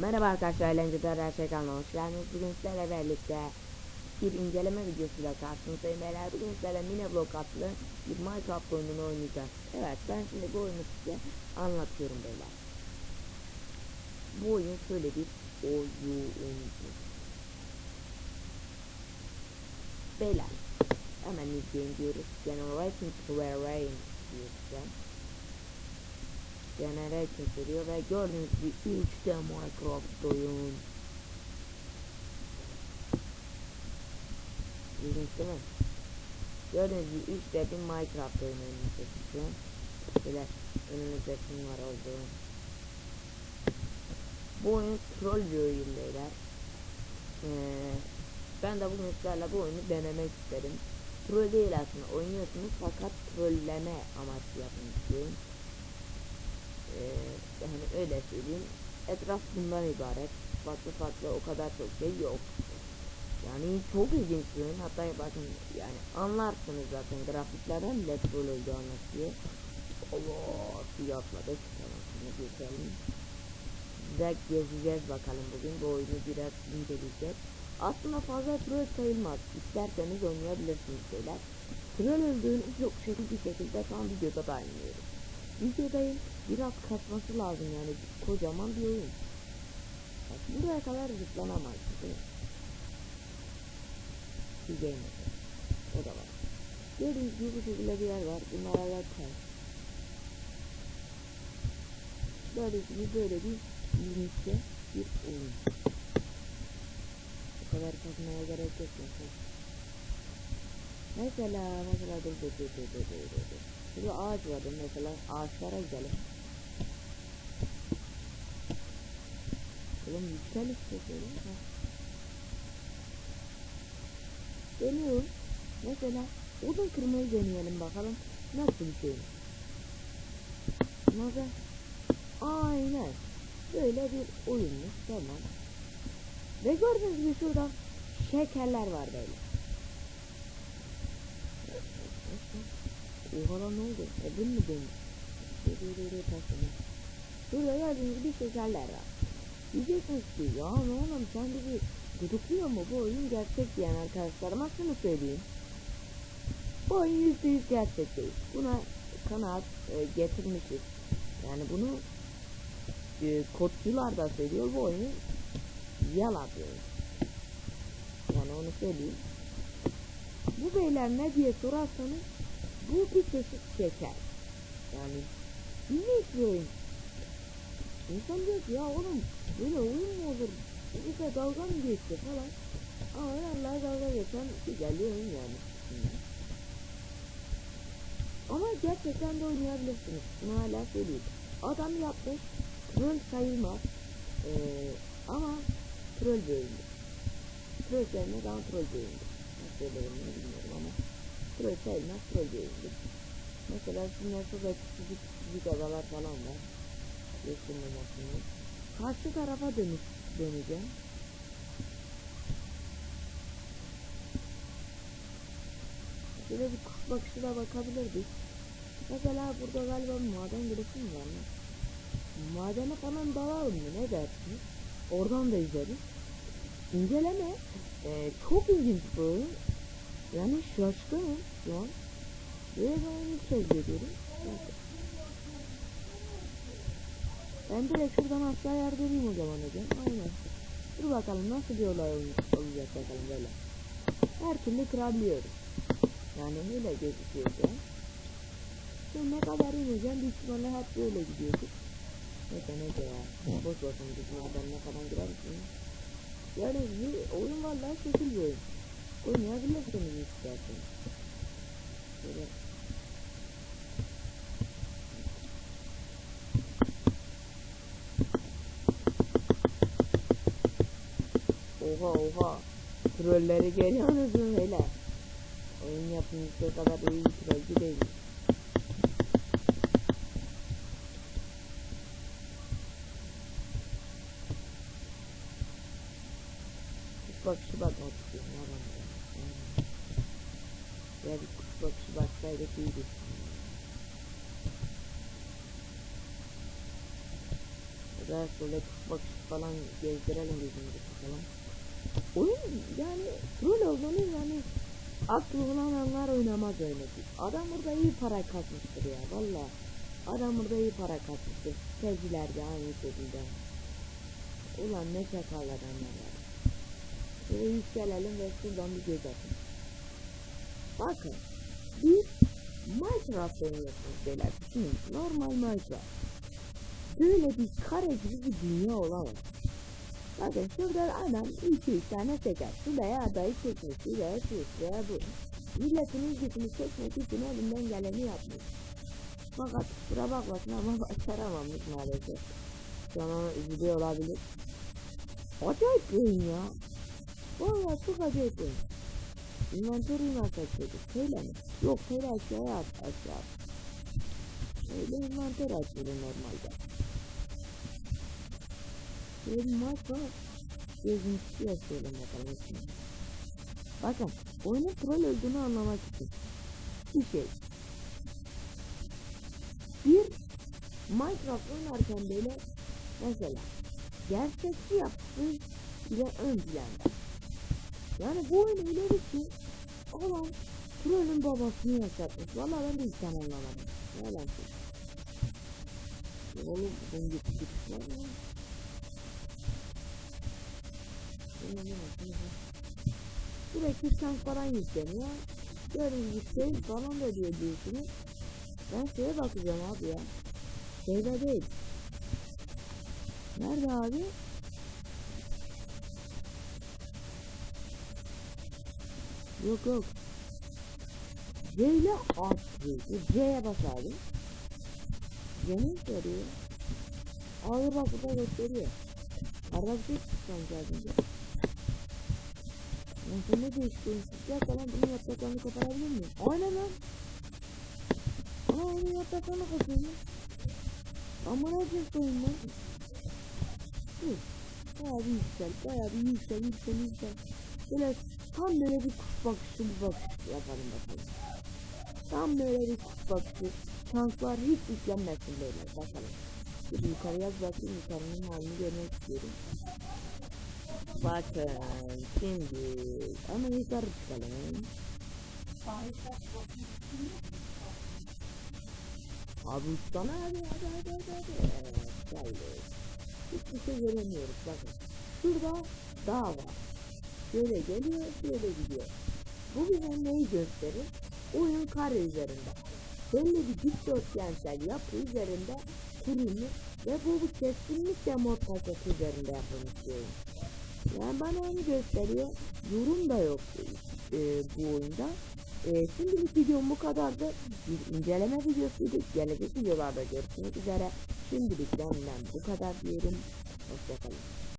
Merhaba arkadaşlar, eğlenceli her şey kanalına hoş geldiniz. Bugün sizlerle birlikte bir inceleme videosuyla karşınızdayım. Beyler bugün sizlerle Mineblock adlı bir Minecraft oyununu oynayacağız. Evet, ben şimdi bu oyunu size anlatıyorum beyler. Bu oyun şöyle bir oyun. Beyler, hemen izleyin diyoruz. Generating Terrain diyoruz. Generation veriyor ve gördüğünüz gibi 3'te Minecraft oyun. İlginç değil mi? Gördüğünüz gibi 3'te bir Minecraft oyunu şu an. Böyle önümüzde kim var oldu. Bu oyun troll bir oyun beyler. Ee, ben de bugün sizlerle bu oyunu denemek isterim. Troll değil aslında oynuyorsunuz fakat trolleme amaçlı istiyorum. Ee, yani öyle söyleyeyim. Etraf bundan ibaret. Farklı farklı o kadar çok şey yok. Yani çok ilginç bir oyun. Hatta bakın yani anlarsınız zaten grafiklerden bile troll olduğu anlatıyor. Allah suya atladık. Tamam şimdi geçelim. Güzel gezeceğiz bakalım bugün. Bu oyunu biraz inceleyeceğiz. Aslında fazla troll sayılmaz. İsterseniz oynayabilirsiniz şeyler. Troll öldüğünü çok şekil bir şekilde tam videoda da anlıyorum. Videodayım biraz kasması lazım yani kocaman bir oyun. Bak buraya kadar zıplanamaz değil mi? Bir game o da var. Gördüğünüz gibi bir yer var. Bunlar hala. Böyle gibi böyle bir ilginççe bir oyun. Bu kadar kasmaya gerek yok mesela. Mesela mesela dur dur dur dur dur dur dur. Burada ağaç vardı mesela ağaçlara gidelim. Oğlum yüksel işte şöyle. Deniyorum. Mesela odun kırmayı deneyelim bakalım. Nasıl bir şey? Nasıl? Aynen. Böyle bir oyunmuş. Tamam. Ve gördüğünüz gibi şurada şekerler var böyle. Oha lan ne oldu? E bu mu dönmüş? Şurada gördüğünüz gibi şekerler var. Diyeceksiniz ki ya ne oğlum sen bizi gıdıklıyor mu bu oyun gerçek diyen arkadaşlarıma şunu söyleyeyim. Bu oyun yüzde yüz gerçek değil. Buna kanaat e, getirmişiz. Yani bunu e, kodcular da söylüyor bu oyun yalan oyun. Yani onu söyleyeyim. Bu beyler ne diye sorarsanız bu bir çeşit şeker. Yani ilginç bir oyun. İnsan diyor ki ya oğlum böyle oyun mu olur? Bize dalga mı geçti falan. Ama vallahi dalga geçen güzel oyun yani. Ama gerçekten de oynayabilirsiniz. Bunu hala söyleyeyim. Adam yapmış. Troll sayılmaz. Ee, ama troll oyundur. Troll sayılmaz ama troll oyundur. Nasıl bunu bilmiyorum troll bir oyundur. Mesela şunlar şurada küçücük küçücük adalar falan var. Geçirmemesini. Karşı tarafa dönüş, döneceğim. Şöyle bir kuş bakışına bakabilirdik. Mesela burada galiba maden girişi mi var mı? Madene falan dalalım mı ne dersiniz? Oradan da izleriz. İnceleme. Ee, çok ilginç bu oyun. Yani şaşkınım şu an. Ve ben ilk kez görüyorum. Ben direkt şuradan aşağı yardırayım o zaman hocam. Aynen. Dur bakalım nasıl bir olay olacak bakalım böyle. Her türlü kırabiliyoruz. Yani öyle gözüküyor şu. Şimdi ne kadar ineceğim büyük ihtimalle hep böyle gidiyorduk. Neyse neyse ya. Boş boşun biz madenine falan gireriz. Yani bir oyun vallahi şekil bir oyun. Oynayabilirsiniz isterseniz. Böyle Oha oha. Trolleri görüyorsunuz hele? Oyun yapımcısı kadar iyi bir trollcü değil. Kuş bakışı bakmak istiyorum. ya ben de. Yani. Ya bir kuş bakışı baksaydık iyiydi. Sağa sola bakış falan gezdirelim gözümüzü falan. Oyun yani rol olduğunu yani aklı olanlar oynamaz öyle değil. Adam burada iyi para kasmıştır ya valla. Adam burada iyi para kasmıştır. Tezgiler de aynı şekilde. Ulan ne adamlar var. Şöyle yükselelim ve şuradan bir göz atın. Bakın biz Minecraft oynuyorsunuz beyler. Düşünün normal Minecraft. Böyle bir kare gibi bir dünya olamaz. Bakın şurada adam 2-3 tane teker. Şuraya adayı çekmiş. Şuraya şu, şuraya bu. Milletin ilgisini çekmek için elinden geleni yapmış. Fakat kusura bakmasın ama başaramamış maalesef. Şu an ona üzülüyor olabilir. Acayip bir oyun ya. Valla çok acayip oyun. İnventörü nasıl açıyorduk? Şöyle mi? Yok şöyle aşağıya at aşağı. at. Öyle inventör açılır normalde. Şöyle var. Gezintisi yaşayalım bakalım şimdi. Bakın oyunun troll olduğunu anlamak için. Bir şey. Bir Minecraft oynarken böyle mesela gerçekçi yapısı ile ön planda. Yani bu oyun öyle bir ki adam trollün babasını yaşatmış. Valla ben de hiç anlamadım. Ne söyleyeyim. Oğlum bir var mı? Sürekli şans falan yükleniyor. Gördüğünüz gibi şey falan da diyor diyorsunuz. Ben şeye bakacağım abi ya. Şeyde değil. Nerede abi? Yok yok. C ile attı. C'ye bas abi. C'nin soruyor. Abi bak burada gösteriyor. Arapça çıkacağım geldiğinde. Lan sen ne değiştirdin? Ya falan bunun yapraklarını koparabilir miyim? Aynen lan. Aa onun yapraklarını koparıyor lan. Ama ne yapıyorsun lan? Dur. Bayağı bir yüksel, bayağı bir yüksel, yüksel, yüksel. Böyle tam böyle bir kuş bakışı bir bakış yapalım bakalım. Tam böyle bir kuş bakışı. Şanslar hiç yüklenmesin böyle bakalım. Bir yukarıya bakayım yukarının halini görmek istiyorum. Bakın şimdi ama yukarı çıkalım. Abi uçsana hadi hadi hadi hadi hadi. Evet, geldi. Hiçbir şey göremiyoruz bakın. Şurada dağ var. Şöyle geliyor şöyle gidiyor. Bu bize neyi gösterir? Oyun kare üzerinde. Belli bir dikdörtgensel yapı üzerinde kurulmuş ve bu, bu kesinlikle mod kaseti üzerinde yapılmış bir oyun. Yani bana onu gösteriyor. Yorum da yok e, bu oyunda. E, şimdilik videom bu kadardı. Bir inceleme videosuydu. Gelecek videolarda görüşmek üzere. Şimdilik benden bu kadar diyorum. Hoşçakalın.